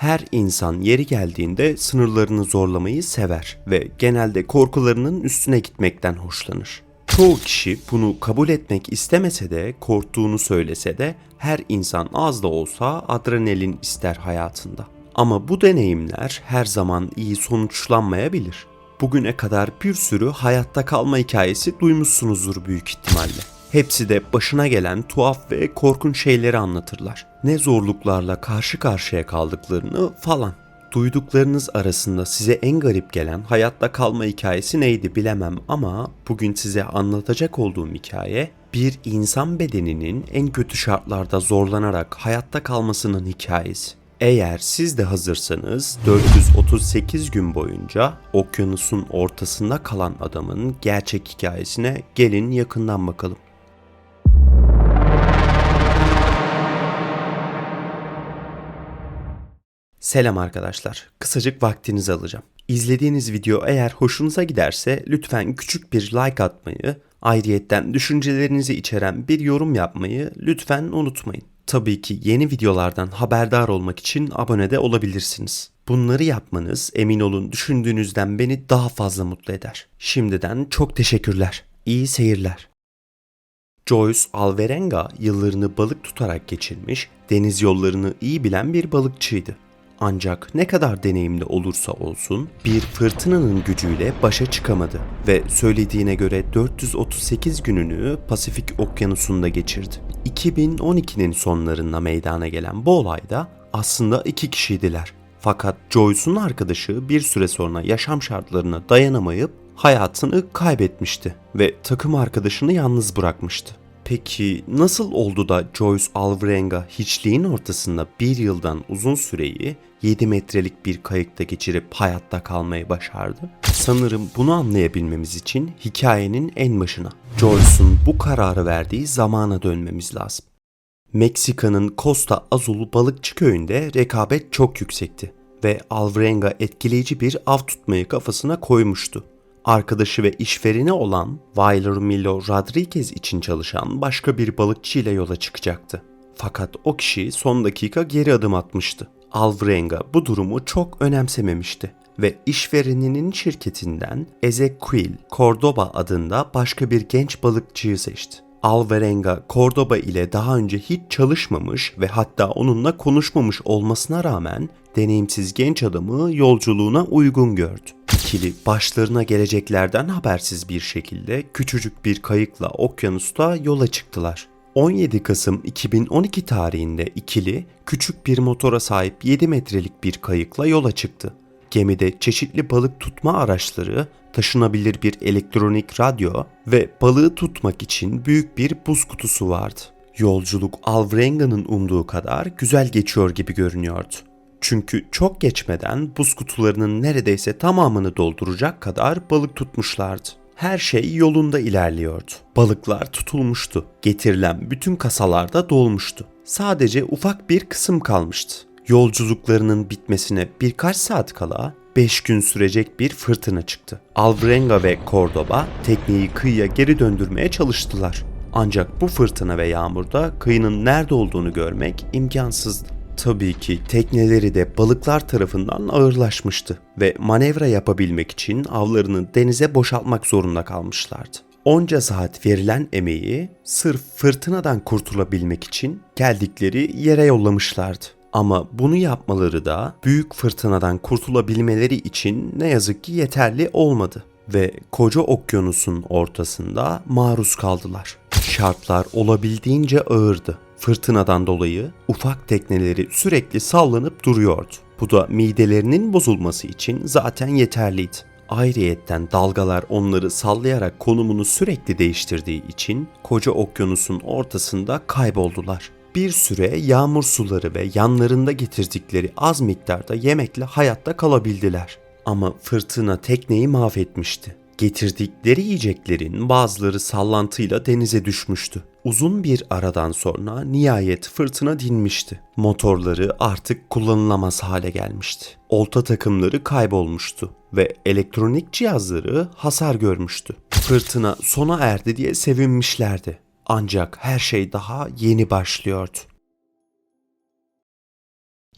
Her insan yeri geldiğinde sınırlarını zorlamayı sever ve genelde korkularının üstüne gitmekten hoşlanır. Çoğu kişi bunu kabul etmek istemese de, korktuğunu söylese de her insan az da olsa adrenalin ister hayatında. Ama bu deneyimler her zaman iyi sonuçlanmayabilir. Bugüne kadar bir sürü hayatta kalma hikayesi duymuşsunuzdur büyük ihtimalle. Hepsi de başına gelen tuhaf ve korkunç şeyleri anlatırlar. Ne zorluklarla karşı karşıya kaldıklarını falan. Duyduklarınız arasında size en garip gelen hayatta kalma hikayesi neydi bilemem ama bugün size anlatacak olduğum hikaye bir insan bedeninin en kötü şartlarda zorlanarak hayatta kalmasının hikayesi. Eğer siz de hazırsanız 438 gün boyunca okyanusun ortasında kalan adamın gerçek hikayesine gelin yakından bakalım. Selam arkadaşlar. Kısacık vaktinizi alacağım. İzlediğiniz video eğer hoşunuza giderse lütfen küçük bir like atmayı, ayrıyetten düşüncelerinizi içeren bir yorum yapmayı lütfen unutmayın. Tabii ki yeni videolardan haberdar olmak için abone de olabilirsiniz. Bunları yapmanız emin olun düşündüğünüzden beni daha fazla mutlu eder. Şimdiden çok teşekkürler. İyi seyirler. Joyce Alvarenga yıllarını balık tutarak geçirmiş, deniz yollarını iyi bilen bir balıkçıydı. Ancak ne kadar deneyimli olursa olsun bir fırtınanın gücüyle başa çıkamadı ve söylediğine göre 438 gününü Pasifik Okyanusu'nda geçirdi. 2012'nin sonlarında meydana gelen bu olayda aslında iki kişiydiler. Fakat Joyce'un arkadaşı bir süre sonra yaşam şartlarına dayanamayıp hayatını kaybetmişti ve takım arkadaşını yalnız bırakmıştı. Peki nasıl oldu da Joyce Alvarenga hiçliğin ortasında bir yıldan uzun süreyi 7 metrelik bir kayıkta geçirip hayatta kalmayı başardı? Sanırım bunu anlayabilmemiz için hikayenin en başına, Joyce'un bu kararı verdiği zamana dönmemiz lazım. Meksika'nın Costa Azul balıkçı köyünde rekabet çok yüksekti ve Alvarenga etkileyici bir av tutmayı kafasına koymuştu arkadaşı ve işvereni olan Weiler Milo Rodriguez için çalışan başka bir balıkçı ile yola çıkacaktı. Fakat o kişi son dakika geri adım atmıştı. Alvarenga bu durumu çok önemsememişti ve işvereninin şirketinden Ezequiel Cordoba adında başka bir genç balıkçıyı seçti. Alvarenga Cordoba ile daha önce hiç çalışmamış ve hatta onunla konuşmamış olmasına rağmen deneyimsiz genç adamı yolculuğuna uygun gördü. İkili başlarına geleceklerden habersiz bir şekilde küçücük bir kayıkla okyanusta yola çıktılar. 17 Kasım 2012 tarihinde ikili küçük bir motora sahip 7 metrelik bir kayıkla yola çıktı. Gemide çeşitli balık tutma araçları, taşınabilir bir elektronik radyo ve balığı tutmak için büyük bir buz kutusu vardı. Yolculuk Alvrenga'nın umduğu kadar güzel geçiyor gibi görünüyordu. Çünkü çok geçmeden buz kutularının neredeyse tamamını dolduracak kadar balık tutmuşlardı. Her şey yolunda ilerliyordu. Balıklar tutulmuştu. Getirilen bütün kasalarda dolmuştu. Sadece ufak bir kısım kalmıştı. Yolculuklarının bitmesine birkaç saat kala 5 gün sürecek bir fırtına çıktı. Alvarenga ve Cordoba tekneyi kıyıya geri döndürmeye çalıştılar. Ancak bu fırtına ve yağmurda kıyının nerede olduğunu görmek imkansızdı. Tabii ki tekneleri de balıklar tarafından ağırlaşmıştı ve manevra yapabilmek için avlarını denize boşaltmak zorunda kalmışlardı. Onca saat verilen emeği sırf fırtınadan kurtulabilmek için geldikleri yere yollamışlardı. Ama bunu yapmaları da büyük fırtınadan kurtulabilmeleri için ne yazık ki yeterli olmadı ve koca okyanusun ortasında maruz kaldılar. Şartlar olabildiğince ağırdı. Fırtınadan dolayı ufak tekneleri sürekli sallanıp duruyordu. Bu da midelerinin bozulması için zaten yeterliydi. Ayrıyetten dalgalar onları sallayarak konumunu sürekli değiştirdiği için koca okyanusun ortasında kayboldular. Bir süre yağmur suları ve yanlarında getirdikleri az miktarda yemekle hayatta kalabildiler. Ama fırtına tekneyi mahvetmişti. Getirdikleri yiyeceklerin bazıları sallantıyla denize düşmüştü. Uzun bir aradan sonra nihayet fırtına dinmişti. Motorları artık kullanılamaz hale gelmişti. Olta takımları kaybolmuştu ve elektronik cihazları hasar görmüştü. Fırtına sona erdi diye sevinmişlerdi. Ancak her şey daha yeni başlıyordu.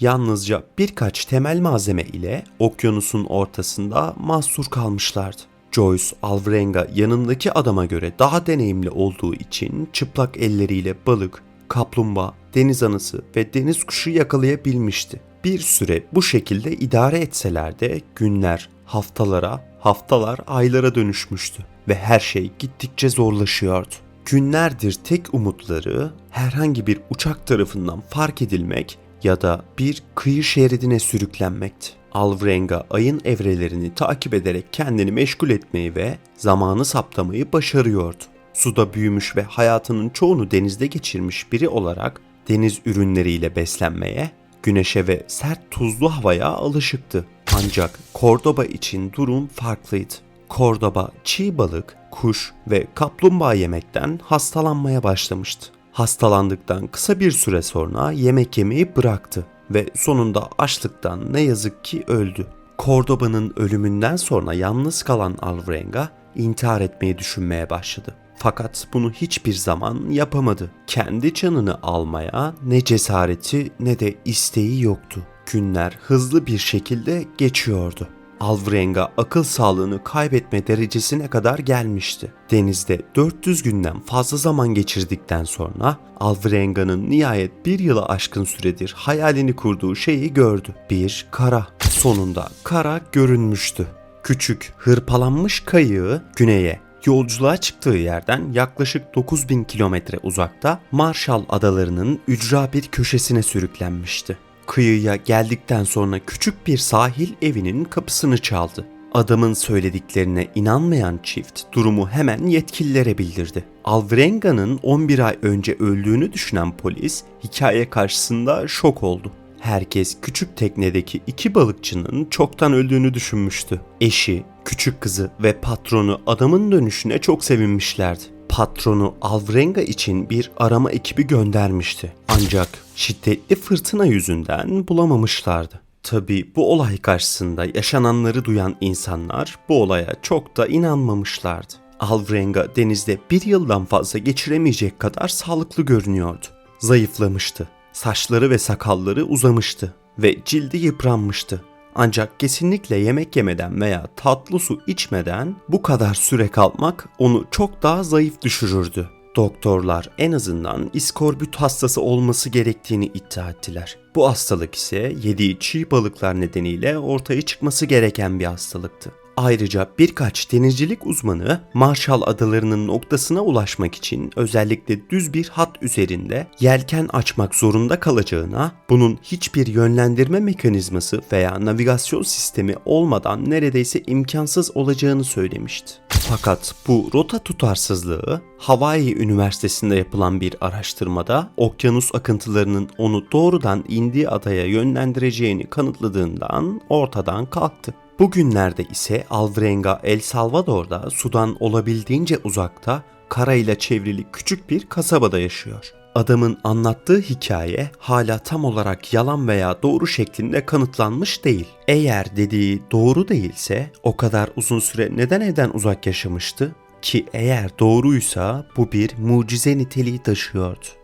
Yalnızca birkaç temel malzeme ile okyanusun ortasında mahsur kalmışlardı. Joyce Alvarenga yanındaki adama göre daha deneyimli olduğu için çıplak elleriyle balık, kaplumbağa, deniz anası ve deniz kuşu yakalayabilmişti. Bir süre bu şekilde idare etseler de günler haftalara, haftalar aylara dönüşmüştü ve her şey gittikçe zorlaşıyordu. Günlerdir tek umutları herhangi bir uçak tarafından fark edilmek ya da bir kıyı şeridine sürüklenmekti. Alvrenga ayın evrelerini takip ederek kendini meşgul etmeyi ve zamanı saptamayı başarıyordu. Suda büyümüş ve hayatının çoğunu denizde geçirmiş biri olarak deniz ürünleriyle beslenmeye, güneşe ve sert tuzlu havaya alışıktı. Ancak Cordoba için durum farklıydı. Cordoba çiğ balık, kuş ve kaplumbağa yemekten hastalanmaya başlamıştı. Hastalandıktan kısa bir süre sonra yemek yemeyi bıraktı ve sonunda açlıktan ne yazık ki öldü. Cordoba'nın ölümünden sonra yalnız kalan Alvarenga intihar etmeyi düşünmeye başladı. Fakat bunu hiçbir zaman yapamadı. Kendi canını almaya ne cesareti ne de isteği yoktu. Günler hızlı bir şekilde geçiyordu. Alvrenga akıl sağlığını kaybetme derecesine kadar gelmişti. Denizde 400 günden fazla zaman geçirdikten sonra Alvrenga'nın nihayet bir yıla aşkın süredir hayalini kurduğu şeyi gördü. Bir kara. Sonunda kara görünmüştü. Küçük, hırpalanmış kayığı güneye Yolculuğa çıktığı yerden yaklaşık 9000 kilometre uzakta Marshall Adaları'nın ücra bir köşesine sürüklenmişti. Kıyıya geldikten sonra küçük bir sahil evinin kapısını çaldı. Adamın söylediklerine inanmayan çift durumu hemen yetkililere bildirdi. Alvrenga'nın 11 ay önce öldüğünü düşünen polis hikaye karşısında şok oldu. Herkes küçük teknedeki iki balıkçının çoktan öldüğünü düşünmüştü. Eşi, küçük kızı ve patronu adamın dönüşüne çok sevinmişlerdi. Patronu Alvrenga için bir arama ekibi göndermişti. Ancak şiddetli fırtına yüzünden bulamamışlardı. Tabi bu olay karşısında yaşananları duyan insanlar bu olaya çok da inanmamışlardı. Alvrenga denizde bir yıldan fazla geçiremeyecek kadar sağlıklı görünüyordu. Zayıflamıştı. Saçları ve sakalları uzamıştı ve cildi yıpranmıştı. Ancak kesinlikle yemek yemeden veya tatlı su içmeden bu kadar süre kalmak onu çok daha zayıf düşürürdü. Doktorlar en azından iskorbüt hastası olması gerektiğini iddia ettiler. Bu hastalık ise yediği çiğ balıklar nedeniyle ortaya çıkması gereken bir hastalıktı. Ayrıca birkaç denizcilik uzmanı Marshall Adaları'nın noktasına ulaşmak için özellikle düz bir hat üzerinde yelken açmak zorunda kalacağına, bunun hiçbir yönlendirme mekanizması veya navigasyon sistemi olmadan neredeyse imkansız olacağını söylemişti. Fakat bu rota tutarsızlığı Hawaii Üniversitesi'nde yapılan bir araştırmada okyanus akıntılarının onu doğrudan indiği adaya yönlendireceğini kanıtladığından ortadan kalktı. Bugünlerde ise Alvrenga El Salvador'da sudan olabildiğince uzakta karayla çevrili küçük bir kasabada yaşıyor. Adamın anlattığı hikaye hala tam olarak yalan veya doğru şeklinde kanıtlanmış değil. Eğer dediği doğru değilse o kadar uzun süre neden evden uzak yaşamıştı? Ki eğer doğruysa bu bir mucize niteliği taşıyordu.